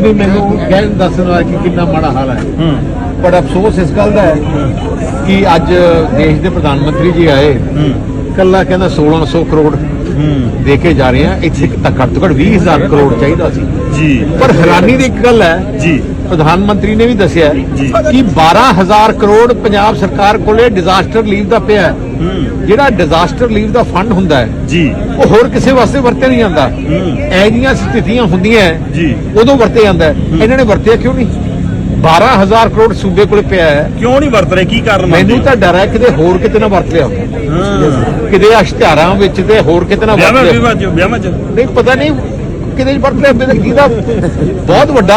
ਵੀ ਮੈਨੂੰ ਕਹਿਣ ਦੱਸਣ ਵਾਲਾ ਕਿ ਕਿੰਨਾ ਮਾੜਾ ਹਾਲ ਹੈ। ਪਰ ਅਫਸੋਸ ਇਸ ਗੱਲ ਦਾ ਹੈ ਕਿ ਅੱਜ ਦੇਸ਼ ਦੇ ਪ੍ਰਧਾਨ ਮੰਤਰੀ ਜੀ ਆਏ। ਕੱਲਾ ਕਹਿੰਦਾ 1600 ਕਰੋੜ ਦੇ ਕੇ ਜਾ ਰਹੇ ਆ ਇੱਥੇ ਤਾਂ ਘੱਟ ਤੋਂ ਘੱਟ 20000 ਕਰੋੜ ਚਾਹੀਦਾ ਸੀ। ਜੀ। ਪਰ ਹੈਰਾਨੀ ਦੀ ਇੱਕ ਗੱਲ ਹੈ ਜੀ। ਪ੍ਰਧਾਨ ਮੰਤਰੀ ਨੇ ਵੀ ਦੱਸਿਆ। ਕਿ 12000 ਕਰੋੜ ਪੰਜਾਬ ਸਰਕਾਰ ਕੋਲੇ ਡਿਜ਼ਾਸਟਰ ਲੀਵ ਦਾ ਪਿਆ ਜਿਹੜਾ ਡਿਜ਼ਾਸਟਰ ਲੀਵ ਦਾ ਫੰਡ ਹੁੰਦਾ ਹੈ ਜੀ। ਉਹ ਹੋਰ ਕਿਸੇ ਵਾਸਤੇ ਵਰਤਿਆ ਨਹੀਂ ਜਾਂਦਾ। ਹੂੰ। ਐ ਜੀਆਂ ਸਥਿਤੀਆਂ ਹੁੰਦੀਆਂ ਜੀ। ਉਦੋਂ ਵਰਤਿਆ ਜਾਂਦਾ। ਇਹਨਾਂ ਨੇ ਵਰਤਿਆ ਕਿਉਂ ਨਹੀਂ? 12000 ਕਰੋੜ ਸੂਬੇ ਕੋਲੇ ਪਿਆ ਹੈ। ਕਿਉਂ ਨਹੀਂ ਵਰਤ ਰਹੇ? ਕੀ ਕਾਰਨ ਮੈਨੂੰ ਤਾਂ ਡਰ ਹੈ ਕਿਤੇ ਹੋਰ ਕਿਤੇ ਨਾ ਵਰਤ ਲਿਆ ਕਿਤੇ ਅਸ਼ਤਿਹਾਰਾਂ ਵਿੱਚ ਤੇ ਹੋਰ ਕਿਤੇ ਨਾ ਵਰਤ ਲਿਆ ਵਿਆਹਾਂ ਚ ਨਹੀਂ ਪਤਾ ਨਹੀਂ ਕਿਤੇ ਵਰਤ ਲਿਆ ਹੋਵੇ ਤਾਂ ਜਿਹਦਾ ਬਹੁਤ ਵੱਡਾ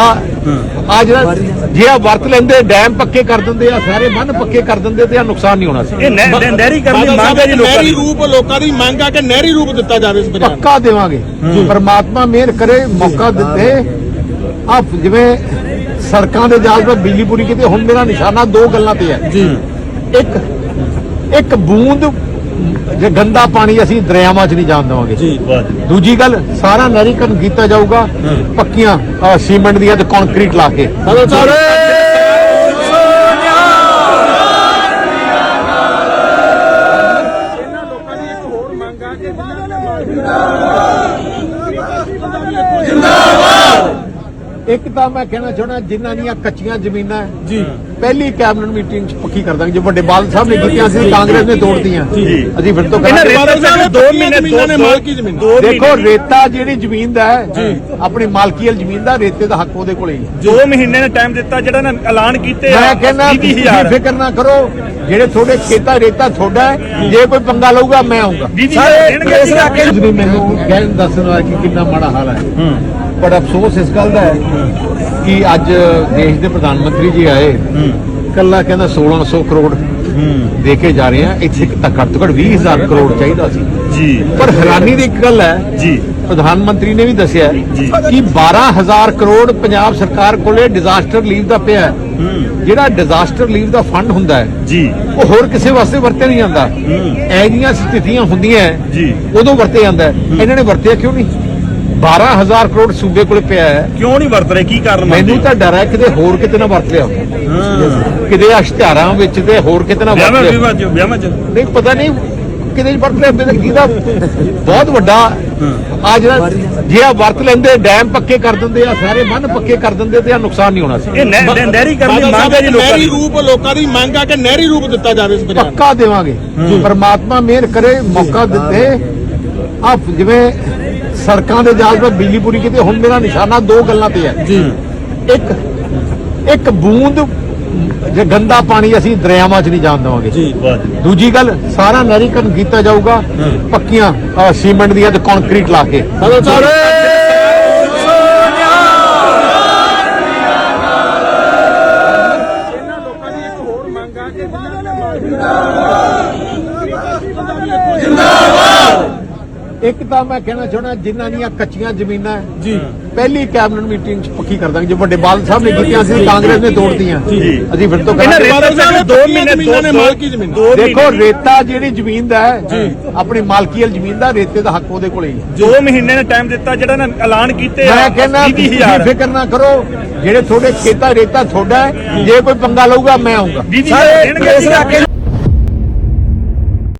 ਆ ਜਿਹੜਾ ਜੇ ਆ ਵਰਤ ਲੈਂਦੇ ਡੈਮ ਪੱਕੇ ਕਰ ਦਿੰਦੇ ਆ ਸਾਰੇ ਬੰਨ ਪੱਕੇ ਕਰ ਦਿੰਦੇ ਤੇ ਆ ਨੁਕਸਾਨ ਨਹੀਂ ਹੋਣਾ ਸੀ। ਇਹ ਨਹਿ- ਨਹਿ- ਨਹਿਰੀ ਕਰਨ ਦੀ ਮੰਗ ਹੈ ਜੀ ਲੋਕਾਂ ਨਹਿਰੀ ਦੀ। ਰੂਪ ਲੋਕਾਂ ਦੀ ਮੰਗ ਆ ਕਿ ਨਹਿਰੀ ਰੂਪ ਦਿੱਤਾ ਜਾਵੇ ਇਸ ਬਿਆਨ ਪੱਕਾ ਦੇਵਾਂਗੇ। ਪਰਮਾਤਮਾ ਮਿਹਰ ਕਰੇ ਮੌਕਾ ਦਿੱਤੇ ਆ ਜਿਵੇਂ ਸੜਕਾਂ ਦੇ ਜਾਲ 'ਤੇ ਬਿਜਲੀ ਪੂਰੀ ਕੀਤੀ ਹੁਣ ਮੇਰਾ ਨਿਸ਼ਾਨਾ ਦੋ ਗੱਲਾਂ ਤੇ ਹੈ। ਜੀ। ਇੱਕ ਇੱਕ ਬੂੰਦ ਜੇ ਗੰਦਾ ਪਾਣੀ ਅਸੀਂ ਦਰਿਆਵਾਂ 'ਚ ਨਹੀਂ ਜਾਣ ਦੇਵਾਂਗੇ। ਜੀ ਦੂਜੀ ਗੱਲ ਸਾਰਾ ਨਹਿਰੀਕਰਨ ਕੀਤਾ ਜਾਊਗਾ ਪੱਕੀਆਂ ਅ, ਸੀਮੈਂਟ ਦੀਆਂ ਤੇ ਕੰਕਰੀਟ ਲਾ ਕੇ। ਇਹਨਾਂ ਲੋਕਾਂ ਦੀ ਇੱਕ ਤਾਂ ਮੈਂ ਕਹਿਣਾ ਚਾਹੁੰਦਾ ਜਿਨ੍ਹਾਂ ਦੀਆਂ ਕੱਚੀਆਂ ਜ਼ਮੀਨਾਂ ਜੀ। ਪਹਿਲੀ ਕੈਬਨਿਟ ਮੀਟਿੰਗ 'ਚ ਪੱਕੀ ਕਰ ਦਾਂਗੇ ਜੋ ਵੱਡੇ ਬਾਦਲ ਸਾਹਿਬ ਨੇ ਕੀਤੀਆਂ ਸੀ ਕਾਂਗਰਸ ਨੇ ਤੋੜਤੀਆਂ। ਜੀ। ਅਸੀਂ ਫਿਰ ਤੋਂ ਰੇਤਾ ਬਾਦਲ ਸਾਹਿਬ ਸਾਹਿਬ ਦੋ ਪੱਕੀਆਂ ਮਹੀਨੇ ਜ਼ਮੀਨਾਂ ਨੇ ਮਾਲਕੀ ਜ਼ਮੀਨਾਂ। ਦੇਖੋ ਰੇਤਾ ਜਿਹੜੀ ਜ਼ਮੀਨ ਦਾ ਹੈ ਜੀ। ਆਪਣੀ ਮਾਲਕੀ ਵਾਲੀ ਜ਼ਮੀਨ ਦਾ ਰੇਤੇ ਦਾ ਹੱਕ ਉਹਦੇ ਕੋਲੇ ਹੀ ਦੋ ਮਹੀਨੇ ਨੇ ਟਾਈਮ ਦਿੱਤਾ ਜਿਹੜਾ ਨਾ ਐਲਾਨ ਕੀਤੇ ਮੈਂ ਕਹਿੰਦਾ 20000 ਤੁਸੀਂ ਫਿਕਰ ਨਾ ਕਰੋ ਜਿਹੜੇ ਤੁਹਾਡੇ ਖੇਤਾਂ ਰੇਤਾ ਤੁਹਾਡਾ ਹੈ ਜੇ। ਕੋਈ ਪੰਗਾ ਲਊਗਾ ਮੈਂ ਆਉਂਗਾ 20000 ਦੇਣਗੇ ਇਸ ਇਲਾਕੇ ਵੀ ਮੈਨੂੰ ਕਹਿਣ ਦੱਸਣ ਵਾਲਾ ਕਿ ਕਿੰਨਾ ਮਾੜਾ ਹਾਲ ਹੈ। ਪਰ ਅਫਸੋਸ ਇਸ ਗੱਲ ਦਾ ਹੈ ਕਿ ਅੱਜ ਦੇਸ਼ ਦੇ ਪ੍ਰਧਾਨ ਮੰਤਰੀ ਜੀ ਆਏ। ਕੱਲਾ ਕਹਿੰਦਾ 1600 ਕਰੋੜ ਦੇ ਕੇ ਜਾ ਰਹੇ ਆ ਇੱਥੇ ਤਾਂ ਘੱਟ ਤੋਂ ਘੱਟ 20000 ਕਰੋੜ ਚਾਹੀਦਾ ਸੀ। ਜੀ। ਪਰ ਹੈਰਾਨੀ ਦੀ ਇੱਕ ਗੱਲ ਹੈ ਜੀ। ਪ੍ਰਧਾਨ ਮੰਤਰੀ ਨੇ ਵੀ ਦੱਸਿਆ। ਕਿ 12000 ਕਰੋੜ ਪੰਜਾਬ ਸਰਕਾਰ ਕੋਲੇ ਡਿਜ਼ਾਸਟਰ ਲੀਵ ਦਾ ਪਿਆ ਹੈ। ਜਿਹੜਾ ਡਿਜ਼ਾਸਟਰ ਲੀਵ ਦਾ ਫੰਡ ਹੁੰਦਾ ਹੈ ਜੀ। ਉਹ ਹੋਰ ਕਿਸੇ ਵਾਸਤੇ ਵਰਤਿਆ ਨਹੀਂ ਜਾਂਦਾ। ਹੂੰ। ਐ ਜੀਆਂ ਸਥਿਤੀਆਂ ਹੁੰਦੀਆਂ ਜੀ। ਉਦੋਂ ਵਰਤਿਆ ਜਾਂਦਾ। ਇਹਨਾਂ ਨੇ ਵਰਤਿਆ ਕਿਉਂ ਨਹੀਂ? 12000 ਕਰੋੜ ਸੂਬੇ ਕੋਲੇ ਪਿਆ ਹੈ। ਕਿਉਂ ਨਹੀਂ ਵਰਤ ਰਹੇ? ਕੀ ਕਾਰਨ ਮੈਨੂੰ ਤਾਂ ਡਰ ਹੈ ਕਿਤੇ ਹੋਰ ਕਿਤੇ ਨਾ ਵਰਤ ਲਿਆ ਹੋਵੇ। ਹਾਂ। ਕਿਤੇ ਅਸ਼ਤਿਹਾਰਾਂ ਵਿੱਚ ਤੇ ਹੋਰ ਕਿਤੇ ਨਾ ਵਰਤ ਲਿਆ ਵਿਆਹਾਂ ਚ ਨਹੀਂ ਪਤਾ ਨਹੀਂ ਕਿਤੇ ਵਰਤ ਲਿਆ ਹੋਵੇ ਤਾਂ ਜਿਹਦਾ ਬਹੁਤ ਵੱਡਾ ਆ ਜਿਹੜਾ ਜੇ ਆ ਵਰਤ ਲੈਂਦੇ ਡੈਮ ਪੱਕੇ ਕਰ ਦਿੰਦੇ ਆ ਸਾਰੇ ਬੰਨ ਪੱਕੇ ਕਰ ਦਿੰਦੇ ਤੇ ਆ ਨੁਕਸਾਨ ਨਹੀਂ ਹੋਣਾ ਸੀ। ਇਹ ਨਹਿ- ਨਹਿ- ਨਹਿਰੀ ਕਰਨ ਦੀ ਮੰਗ ਹੈ ਜੀ ਲੋਕਾਂ ਦੀ। ਰੂਪ ਲੋਕਾਂ ਦੀ ਮੰਗ ਆ ਕਿ ਨਹਿਰੀ ਰੂਪ ਦਿੱਤਾ ਜਾਵੇ ਇਸ ਬਿਆਨ ਪੱਕਾ ਦੇਵਾਂਗੇ। ਪਰਮਾਤਮਾ ਮਿਹਰ ਕਰੇ ਮੌਕਾ ਦਿੱਤੇ। ਆ ਜਿਵੇਂ ਸੜਕਾਂ ਦੇ ਜਾਲ 'ਤੇ ਬਿਜਲੀ ਪੂਰੀ ਕੀਤੀ ਹੁਣ ਮੇਰਾ ਨਿਸ਼ਾਨਾ ਦੋ ਗੱਲਾਂ ਤੇ ਹੈ। ਜੀ। ਇੱਕ ਇੱਕ ਬੂੰਦ ਜੇ ਗੰਦਾ ਪਾਣੀ ਅਸੀਂ ਦਰਿਆਵਾਂ 'ਚ ਨਹੀਂ ਜਾਣ ਦੇਵਾਂਗੇ। ਜੀ ਵਾਹ ਜੀ। ਦੂਜੀ ਗੱਲ ਸਾਰਾ ਨਹਿਰੀਕਰਨ ਕੀਤਾ ਜਾਊਗਾ ਪੱਕੀਆਂ ਸੀਮੈਂਟ ਦੀਆਂ ਤੇ ਕੰਕਰੀਟ ਲਾ ਕੇ। ਇਹਨਾਂ ਲੋਕਾਂ ਦੀ ਇੱਕ ਤਾਂ ਮੈਂ ਕਹਿਣਾ ਚਾਹੁੰਦਾ ਜਿਨ੍ਹਾਂ ਦੀਆਂ ਕੱਚੀਆਂ ਜ਼ਮੀਨਾਂ ਹੈ, ਜੀ। ਪਹਿਲੀ ਕੈਬਨਿਟ ਮੀਟਿੰਗ 'ਚ ਪੱਕੀ ਕਰ ਦਾਂਗੇ ਜੋ ਵੱਡੇ ਬਾਦਲ ਸਾਹਿਬ ਨੇ ਕੀਤੀਆਂ ਸੀ ਕਾਂਗਰਸ ਨੇ ਤੋੜਤੀਆਂ। ਜੀ। ਅਸੀਂ ਫਿਰ ਤੋਂ ਰੇਤਾ ਬਾਦਲ ਸਾਹਿਬ ਦੋ ਪੱਕੀਆਂ ਮਹੀਨੇ ਜ਼ਮੀਨਾਂ ਨੇ ਦੋ- ਮਾਲਕੀ ਜ਼ਮੀਨਾਂ। ਦੇਖੋ ਰੇਤਾ ਜਿਹੜੀ ਜ਼ਮੀਨ ਦਾ ਹੈ ਆਪਣੀ ਮਾਲਕੀ ਵਾਲੀ ਜ਼ਮੀਨ ਦਾ ਰੇਤੇ ਦਾ ਹੱਕ ਉਹਦੇ ਕੋਲੇ ਹੀ ਹੈ। ਦੋ ਮਹੀਨੇ ਨੇ ਟਾਈਮ ਦਿੱਤਾ ਜਿਹੜਾ ਨਾ ਐਲਾਨ ਕੀਤੇ ਆ ਮੈਂ ਕਹਿੰਦਾ ਤੁਸੀਂ 20000 ਫਿਕਰ ਨਾ ਕਰੋ ਜਿਹੜੇ ਤੁਹਾਡੇ ਖੇਤਾਂ ਰੇਤਾ ਤੁਹਾਡਾ ਹੈ ਜੇ। ਕੋਈ ਪੰਗਾ ਲਊਗਾ ਮੈਂ ਆਉਂਗਾ 20000 ਦੇਣਗੇ ਇਸ ਇਲਾਕੇ